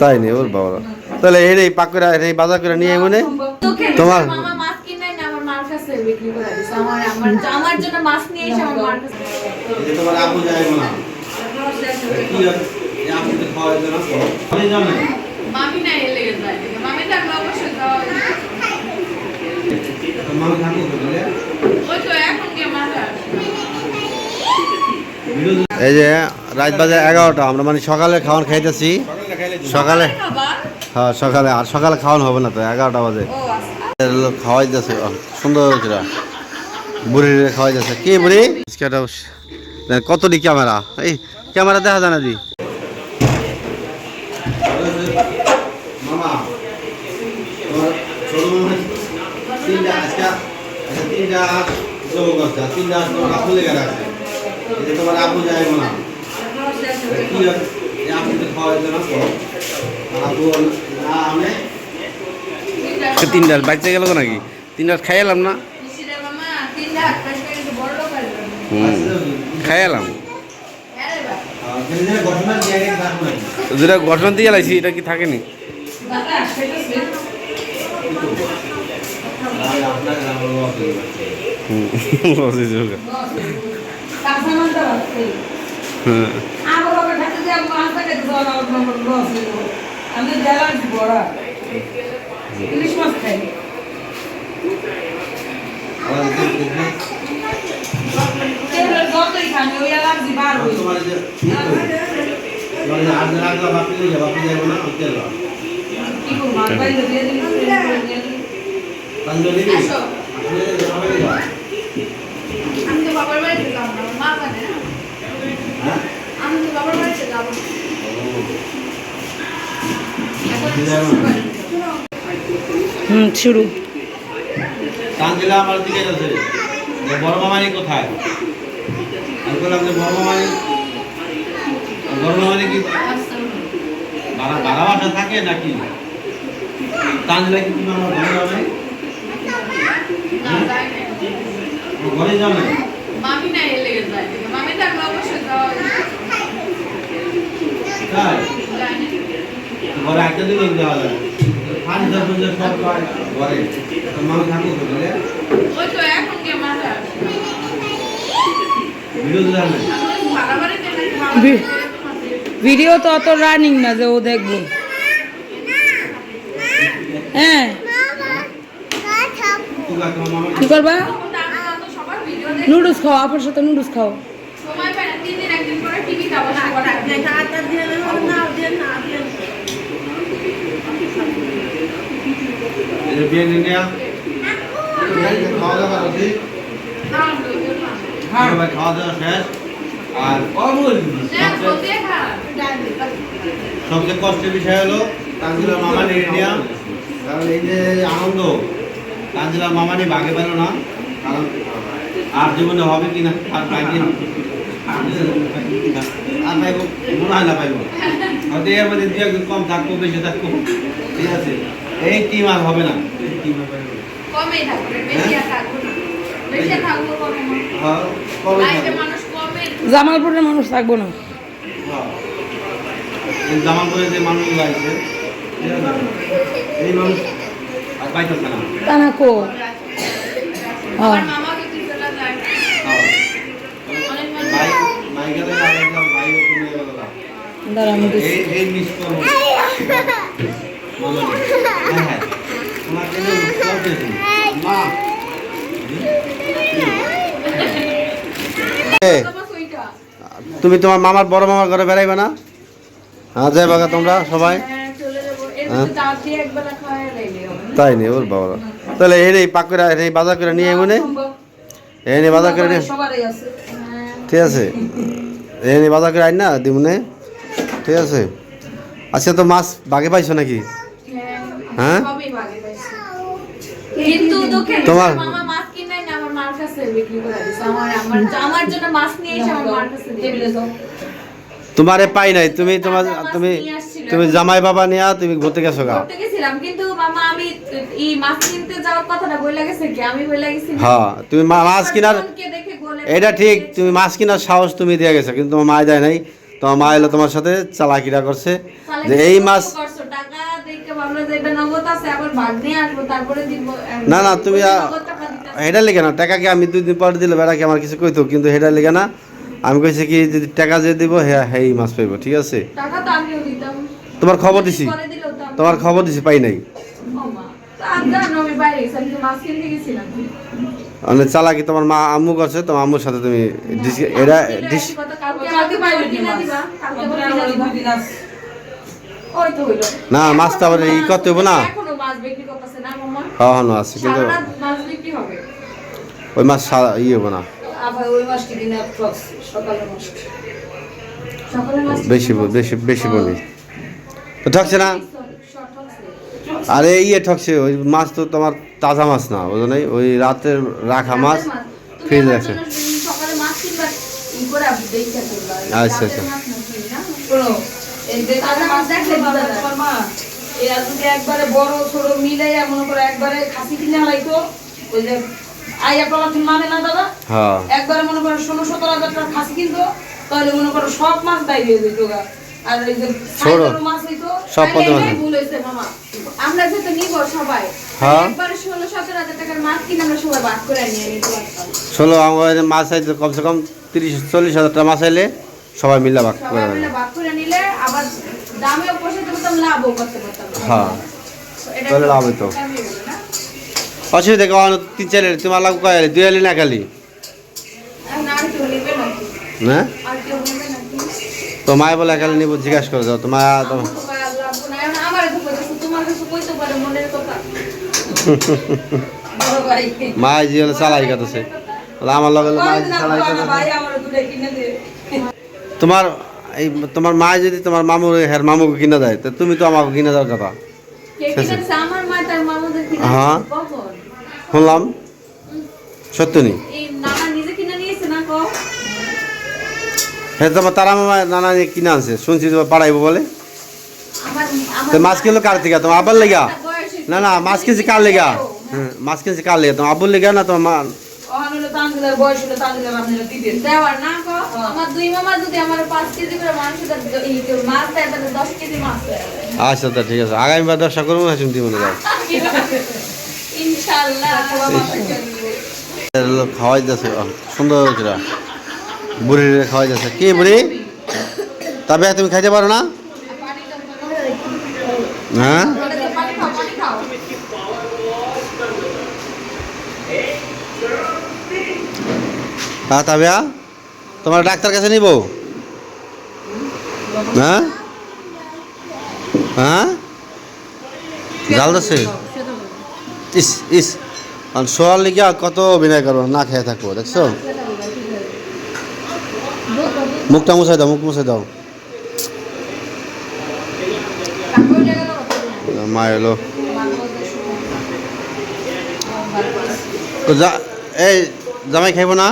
তাই নি ওর বাবা তাহলে এই এই পাক করে এই বাজার করে নিয়ে মনে তোমার- এই যে রাত বাজে এগারোটা আমরা মানে সকালে খাওয়ান খাইতেছি। সকালে হ্যাঁ সকালে আর সকালে খাওয়ান হবে না তো এগারোটা বাজে। ও আচ্ছা খাওয়াই যাচ্ছে সুন্দর করে বুড়ি খাওয়াই যাচ্ছে কি বুড়ি? কত দি ক্যামেরা? এই ক্যামেরা দেখা যায় না দি মামা তিনটা আজকে আচ্ছা তিনটা তোমার আপু লেগে রাখছে এই যে তোমার আপু যায় না কি এই আপু তো খাওয়া যেত না তো আপু না বাচ্চা গেল নাকি না তিন লাখ টাকা কিন্তু বড় লোক আসবে হুম খাই এলাম আরে ঘটনা দিয়ে রাখব যেটা গঠন দিয়ে লাইছি এটা কি থাকেনি? হুম আমি জেলার বড় ইলিশ মাছ খাই। যতই খানি ওই অ্যালার্জি বার হই। কি করব মাছ বাইরে দিয়ে দিন আসো আমি তো বাবার বাড়িতে যাব না মা জানে না আমি তো বাবার বাড়িতে যাব না। হুম শুরু। কাঞ্জিলা আমার দিকে যাচ্ছে যে বড় মামানি কোথায়? আমি বললাম যে বড় মামানি। বড় মামানি কি? বারা বারা বাসা থাকে নাকি? কাঞ্জিলা কি তুমি আমার ঘরে। আমার ঘরে নাই। মামি না এলে যায়। মামি থাকলে অবশ্যই যাওয়া। ঘরে দেওয়া পাঁচ দশ বছর সব পায় ঘরে। বলে আসে? ভিডিও তো অত রানিং না যে ও দেখব। হ্যাঁ। কি করবা। নুডলস খাও আপনার সাথে নুডলস খাও। তিন দিন একদিন করে টিভিতে বসে পড়া। বিয়ে নিয়ে খাওয়া দাওয়া করছি। হ্যাঁ। ভাই খাওয়া দাওয়া শেষ। আর না, সবচেয়ে কষ্টের বিষয় হলো কাঞ্জিলার মামানি ইন্ডিয়া কারণ এই যে আনন্দ কাঞ্জিলার মামানি ভাগে পেল না। কারণ আর জীবনে হবে কিনা আর পাইনি আর পাইব মনে হয় না পাইব হয়তো এর মধ্যে দু একদিন কম থাকব বেশি থাকব ঠিক আছে এই টিম আর হবে না এই team আর পাইবো না। থাকবে, বেশি থাকব বেশি থাকব কমে হ্যাঁ, কবে লাইফে থাকব? মানুষ কমে জামালপুরের মানুষ থাকব না জামালপুরে যে মানুষগুলো আছে আছে? এই মানুষ আর পাইতেছে না তা না কো হ্যাঁ আমার মামা কিন্তু চলে যায় হ্যাঁ। অনেক মানুষ ভাই মাইকেলে লাগাইলাম ভাই ও তুমি এগুলো দাঁড়া আমি দিচ্ছি। এই এই মিস করো মামা হ্যাঁ হ্যাঁ তোমাকে যে করতেছি মা তোমার ওইটা তুমি তোমার মামার বড় মামার ঘরে বেড়াইবে না? হ্যাঁ যাই বাগা তোমরা সবাই। হ্যাঁ হ্যাঁ? তাই নি ওর বাবা তাহলে এই এই পাক করে এই বাজার করে নিয়ে মনে। এই নিয়ে বাজার করে নিয়ে। হ্যাঁ। ঠিক আছে। এই নিয়ে বাজার করে আইন না দিমনে। ঠিক আছে? আজকে তো মাছ বাগে পাইছো নাকি? হ্যাঁ? তোমার-। তোমারে পাই নাই তুমি তোমার তুমি তুমি জামাই বাবা নিয়া তুমি ঘুরতে গেছো গা। ঘুরতে গেছিলাম কিন্তু মামা আমি ই মাছ কিনতে যাওয়ার কথাটা গেছে কি? আমি গেছি হ্যাঁ তুমি মা- মাছ কিনার এটা ঠিক তুমি মাছ কেনার সাহস তুমি দিয়ে গেছো কিন্তু তোমার মায় দেয় নাই। তোমার মা এলো তোমার সাথে চালাকিরা করছে যে এই মাছ। না না তুমি। হেডা লেগে না টাকা কি আমি দুই দিন পরে দিলে বেড়াকে আমার কিছু কইতো কিন্তু হেডা লেগে না আমি কইছি কি যদি টাকা যে দিব হ্যাঁ হ্যাঁ এই মাছ পাইবো ঠিক আছে। তোমার খবর দিছি তোমার খবর দিছি পাই নাই। মানে চালাকি তোমার মা আম্মু করছে তোমার আম্মুর সাথে তুমি এটা না, মাছটা আবার ই করতে হইবো না? এখনও মাছ বিক্রি করতেছে না মামা? খাওয়া হনো আছে কিন্তু। সারা মাছ বিক্রি হবে। ওই মাছ ইয়ে হব না। ওই বেশি বেশি বেশি বলি। তো ঠকছে না। আরে ইয়ে ঠকছে ওই মাছ তো তোমার তাজা মাছ না বুঝো নাই? ওই রাতের রাখা মাছ ফ্রিজে আছে। আচ্ছা, আচ্ছা। এরা যদি একবারে বড় ছোট মিলে মনে করো একবারে খাসি কিনে হালাইতো ওই যে আইয়া পলাথিন মানে না দাদা? হ্যাঁ। একবারে মনে করো ষোলো সতেরো হাজার টাকা খাসি কিনতো তাহলে মনে করো সব মাছ দায় হয়ে যেত গা। আর এই যে মাছ হইতো সব মামা। আমরা যেহেতু নিব সবাই। হ্যাঁ। একবারে ষোলো সতেরো হাজার টাকার মাছ কিনে আমরা সবাই ভাগ করে নিয়ে নিতে পারতাম ষোলো আমার মাছ আইতে কমসে কম তিরিশ চল্লিশ হাজার টাকা মাছ আইলে সবাই মিলে ভাগ করে সবাই মিলে ভাগ করে নিলে আবার দামেও পোষাতে পারতাম লাভও করতে পারতাম। হ্যাঁ। তাহলে লাভ না? অসুবিধা তিন চার তোমার লাভ কয় দুই এলি না খালি? এখন আর কেউ নেবে নাকি হ্যাঁ আর কেউ নেবে নাকি তো মায় বলে খালি নিব জিজ্ঞাসা করে দাও তোমার তো আমার তো মায় যে হলে চালাই কাটছে আমার লগে চালাই তোমার এই তোমার মা যদি তোমার মামুর হ্যার মামুকে কিনে দেয় তো তুমি তো আমাকে কিনে দেওয়ার কথা। মা। হ্যাঁ। শুনলাম। সত্য নি? হ্যাঁ তোমার তারা মামা নানা নিয়ে কিনে আনছে শুনছি তোমার পাড়াইবো বলে তো মাছ কিনলো কার থেকে তোমার আব্বার লেগা না না মাছ কিনছি কার লেগা হ্যাঁ মাছ কিনছি কার লেগা তোমার আব্বুর লেগা না তোমার মা আচ্ছা তা ঠিক আছে আগামীবার দশটা করব না শুনতে মনে ইনশাআল্লাহ খাওয়াই যাচ্ছে সুন্দর বুড়ি খাওয়াই যাচ্ছে। কি বুড়ি তবে তুমি খাইতে পারো না? হ্যাঁ? পানি খাও হ্যাঁ? তোমার ডাক্তার কাছে নিব। হ্যাঁ? হ্যাঁ? জাল দিচ্ছে? ইস ইস। আর শোয়ার লিগে কত অভিনয় করব, না খেয়ে থাকব, দেখছ? মুখটা মুছাই দাও, মুখ মুছাই দাও। মা এলো। এই, জামাই খাইব না?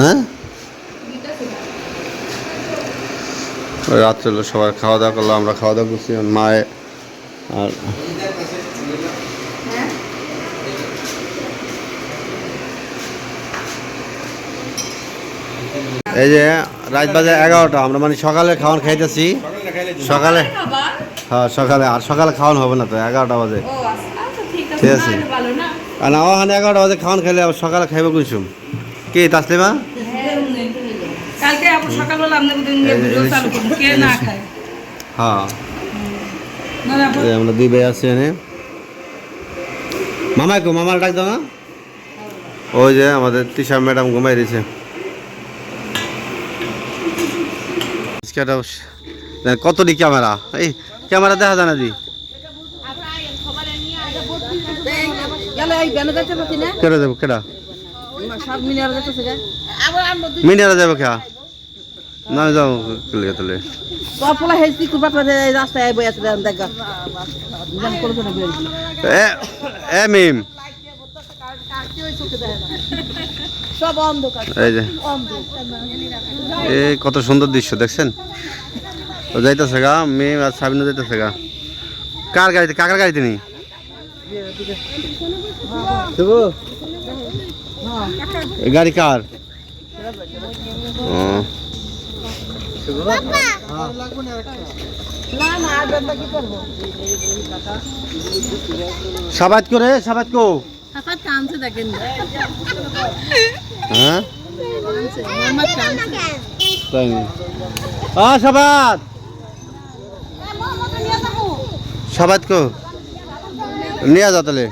হ্যাঁ? রাত্রে সবাই খাওয়া দাওয়া করল, আমরা খাওয়া দাওয়া করছি মায়ে আর এই যে রাত বাজে এগারোটা আমরা মানে সকালে খাওয়ান খাইতেছি। সকালে হ্যাঁ সকালে আর সকালে খাওয়ান হবে না তো এগারোটা বাজে। আচ্ছা আচ্ছা, ঠিক আছে আর না ওখানে এগারোটা বাজে খাওয়ান খাইলে আবার সকালে খাইব কুনসুম কি তাসলিমা? হ্যাঁ। আমরা দুই ভাই আছি এনে মামাই কো মামার ডাক দাও না। ওই যে আমাদের তিশা ম্যাডাম ঘুমাই দিয়েছে কত দি ক্যামেরা? এই ক্যামেরা দেখা যায় না দি। কেডা যাব খেয়া না যাও তুলে তুলে পোলা হেলছি কুরবা পাতে রাস্তায় আছে দেখা এ এ মিম। সব অন্ধকার। এই যে। এই কত সুন্দর দৃশ্য দেখছেন? তো যাইতেছে গা মেয়ে আর সাবিনা যাইতেছে গা। কার গাড়িতে কাকার গাড়িতে শুভ। গাড়ি কার? ও। সাবাত করে সাবাত কো। সাবাত কানছে দেখেন। হ্যাঁ? সাবাত! কো? নিয়ে যা তাহলে।